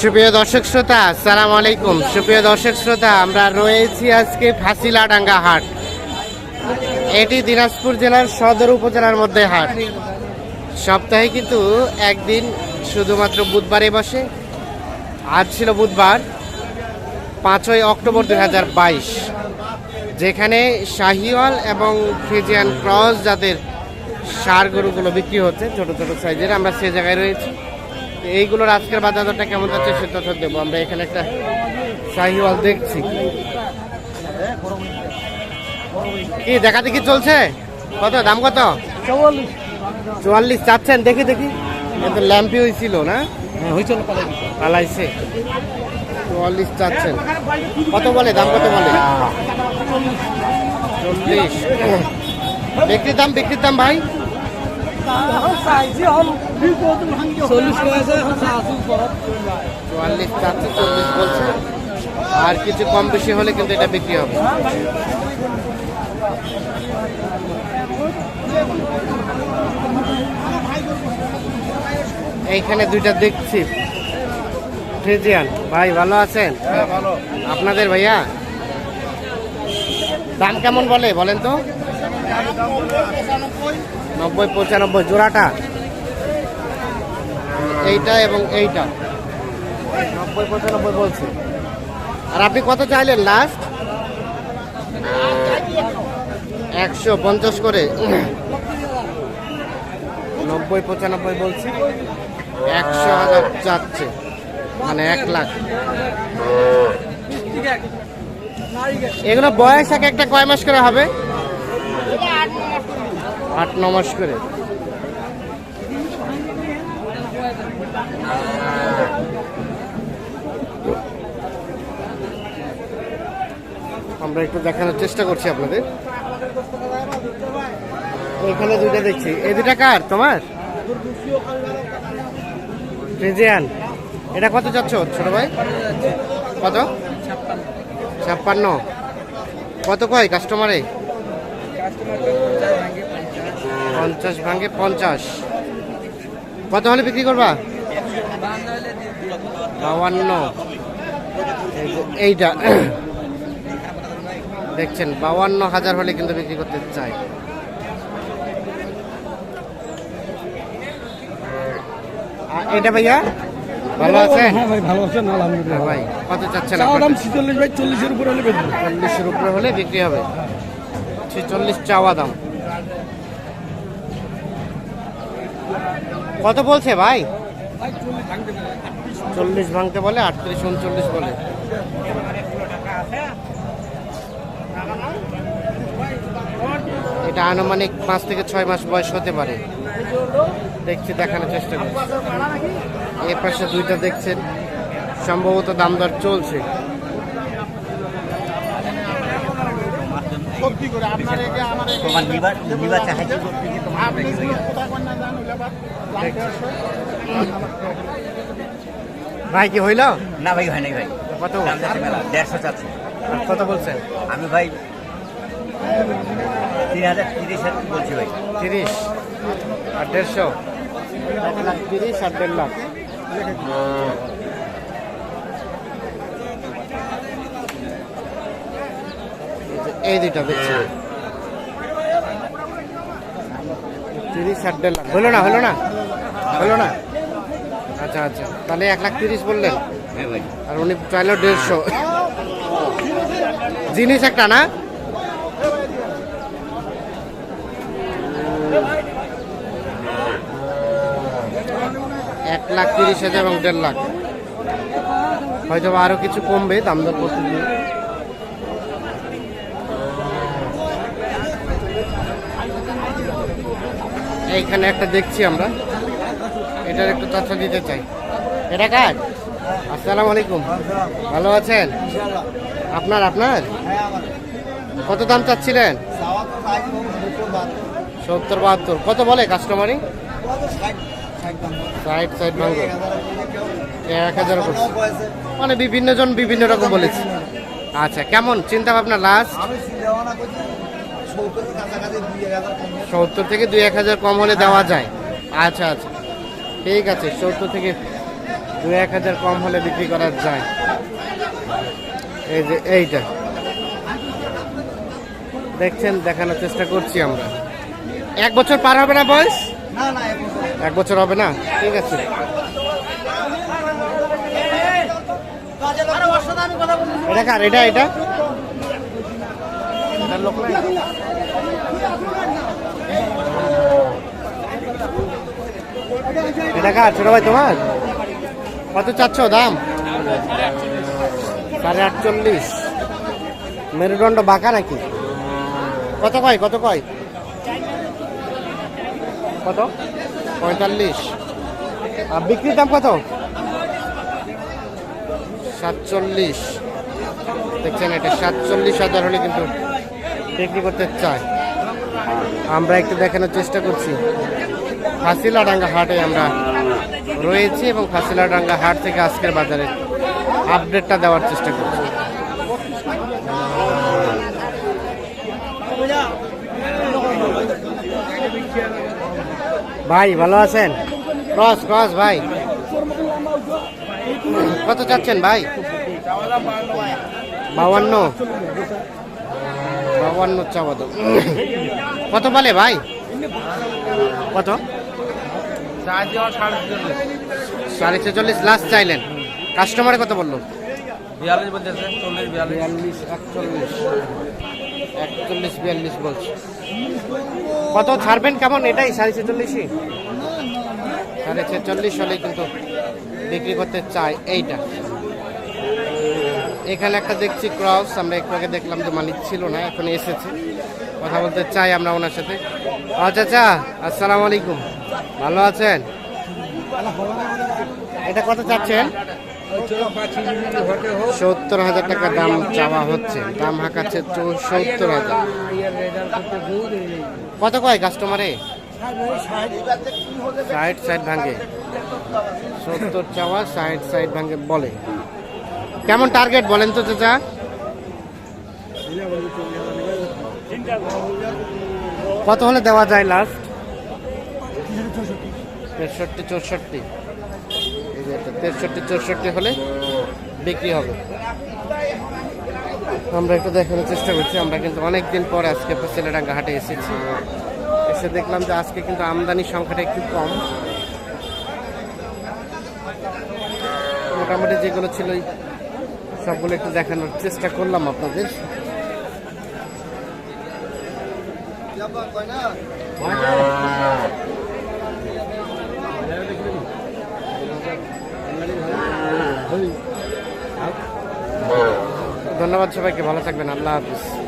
সুপ্রিয় দর্শক শ্রোতা সালাম আলাইকুম। সুপ্রিয় দর্শক শ্রোতা, আমরা রয়েছি আজকে ফাঁসিলাডাঙ্গা হাট। এটি দিনাজপুর জেলার সদর উপজেলার মধ্যে হাট। সপ্তাহে কিন্তু একদিন শুধুমাত্র বুধবারে বসে। আজ ছিল বুধবার, পাঁচই অক্টোবর দুই হাজার বাইশ। যেখানে শাহিওয়াল এবং ফ্রিজিয়ান ক্রস জাতের সার গরুগুলো বিক্রি হচ্ছে, ছোট ছোট সাইজের। আমরা সে জায়গায় রয়েছি। এইগুলোর আজকের বাজার দরটা কেমন যাচ্ছে সে তথ্য দেবো। আমরা এখানে একটা শাহিওয়াল দেখছি। কি দেখা দেখি চলছে? কত দাম কত? চুয়াল্লিশ। চাচ্ছেন দেখি দেখি। কিন্তু ল্যাম্পি হয়েছিল না? হয়েছিল পালাইছে। চুয়াল্লিশ চাচ্ছেন। কত বলে? দাম কত বলে? চল্লিশ। বিক্রির দাম বিক্রির দাম ভাই? চল্লিশ চুয়াল্লিশ চাচ্ছে চল্লিশ বলছে। আর কিছু কম বেশি হলে কিন্তু এটা বিক্রি হবে। এইখানে দুইটা দেখছি। ফ্রিজিয়ান ভাই ভালো আছেন? আপনাদের ভাইয়া? দাম কেমন বলে বলেন তো? নব্বই পঁচানব্বই জোড়াটা? এইটা এবং এইটা। নব্বই পঁচানব্বই বলছে। আর আপনি কত চাইলেন লাস্ট একশো পঞ্চাশ করে। নব্বই পঁচানব্বই বলছি। একশো হাজার চাচ্ছে। মানে এক লাখ। এগুলো বয়স এক একটা কয় মাস করে হবে? আট ন মাস করে। আমরা একটু দেখানোর চেষ্টা করছি আপনাদের। এখানে দুইটা দেখছি। এই দুটা কার? তোমার? এটা কত চাচ্ছ ছোট ভাই? কত? ছাপ্পান্ন। কত কয় কাস্টমারে? পঞ্চাশ ভাঙে পঞ্চাশ। কত হলে বিক্রি করবা? বাউান্ন এইটা। দেখছেন বাউান্ন হাজার হলে কিন্তু বিক্রি করতে চাই। এটা ভাইয়া? ভালো আছেন? হ্যাঁ ভাই ভালো আছেন আলহামদুলিল্লাহ। ভাই কত চাচ্ছেন চাওয়া আপনারা? দাম ছিচল্লিশ ভাই চল্লিশের উপরে হলে চল্লিশের উপরে হলে বিক্রি হবে। চাওয়া দাম। কত বলছে ভাই? চল্লিশ ভাঙতে বলে, আটত্রিশ উনচল্লিশ বলে। এটা আনুমানিক পাঁচ থেকে ছয় মাস বয়স হতে পারে। দেখছি, দেখানোর চেষ্টা করছি। এর পাশে দুইটা দেখছেন। সম্ভবত দাম দর চলছে। তোমার নিবার নিবার চাহাইছে করতে গিয়ে তোমার ভাই কি হইল? না ভাই হয় নাই ভাই। কত মেলা দেড়শো চাচ্ছে আর কত বলছেন? আমি ভাই তিন হাজার তিরিশ হাজার বলছি ভাই। তিরিশ আর দেড়শো? এক লাখ তিরিশ আর দেড় লাখ। এই যে এই দুইটা দেখছি তিরিশ দেড় লাখ। হলো না হলো না? হলো না? আচ্ছা আচ্ছা। তাহলে এক লাখ তিরিশ বললেন? হ্যাঁ আর উনি চাইলো দেড়শো। জিনিস একটা না? এক লাখ তিরিশ হাজার এবং দেড় লাখ। হয়তো বা আরও কিছু কমবে দাম দর করতে এইখানে একটা দেখছি আমরা। এটার একটু তথ্য দিতে চাই। এটা কার? আসসালামু আলাইকুম। ভালো আছেন? আপনার আপনার? কত দাম চাচ্ছিলেন? সত্তর, বাহাত্তর। কত বলে কাস্টমারই এক হাজার মানে বিভিন্ন জন বিভিন্ন রকম বলেছে। আচ্ছা কেমন? চিন্তা ভাবনা লাস্ট সত্তর থেকে দুই এক হাজার কম হলে দেওয়া যায়। আচ্ছা আচ্ছা। ঠিক আছে, সত্তর থেকে দু এক হাজার কম হলে বিক্রি করা যায়। এই যে এইটা। দেখছেন, দেখানোর চেষ্টা করছি আমরা। এক বছর পার হবে না বয়স? এক বছর হবে না? ঠিক আছে। এটা কার? এটা এটা? এটার লোক এটা কার ছোট ভাই তোমার? কত চাচ্ছ দাম? সাড়ে আটচল্লিশ। মেরুদণ্ড বাঁকা নাকি? কত কয় কত কয়? কত? পঁয়তাল্লিশ। আর বিক্রির দাম কত? সাতচল্লিশ। দেখছেন, এটা সাতচল্লিশ হাজার হলে কিন্তু বিক্রি করতে চায়। আমরা একটু দেখানোর চেষ্টা করছি। ফাঁসিলাডাঙ্গা হাটে আমরা রয়েছি এবং ফাঁসিলাডাঙ্গা হাট থেকে আজকের বাজারে আপডেটটা দেওয়ার চেষ্টা করছি। ভাই, ভালো আছেন? ক্রস ক্রস ভাই। কত চাচ্ছেন ভাই? বাউান্ন বাউান্ন চাওয়া কত বলে ভাই? কত? সাড়ে ছেচল্লিশ লাস্ট চাইলেন। কাস্টমারে কত বলল? বিয়াল্লিশ একচল্লিশ। একচল্লিশ বিয়াল্লিশ বলছে। কত ছাড়বেন কেমন? এটাই সাড়ে ছেচল্লিশই। সাড়ে ছেচল্লিশ হলেই কিন্তু বিক্রি করতে চায় এইটা। এখানে একটা দেখছি ক্রস, আমরা একটু আগে দেখলাম যে মালিক ছিল না, এখন এসেছে। কথা বলতে চাই আমরা ওনার সাথে। আচ্ছা আসসালামু আলাইকুম। ভালো আছেন? এটা কত চাচ্ছেন? সত্তর হাজার টাকা দাম চাওয়া হচ্ছে। দাম হাঁকাচ্ছে সত্তর হাজার। কত কয় কাস্টমারে? সাইড সাইড ভাঙে। সত্তর চাওয়া, সাইড সাইড ভাঙে বলে। কেমন টার্গেট বলেন তো চাচা? কত হলে দেওয়া যায় লাস্ট তেষট্টি, চৌষট্টি। তেষট্টি, চৌষট্টি হলে বিক্রি হবে। আমরা একটু দেখানোর চেষ্টা করছি। আমরা কিন্তু অনেক দিন পর আজকে ছেলেডাঙ্গা হাটে এসেছি। এসে দেখলাম যে আজকে কিন্তু আমদানির সংখ্যাটা একটু কম। মোটামুটি যেগুলো ছিল সবগুলো একটু দেখানোর চেষ্টা করলাম আপনাদের। ধন্যবাদ সবাইকে ভালো থাকবেন আল্লাহ হাফিজ।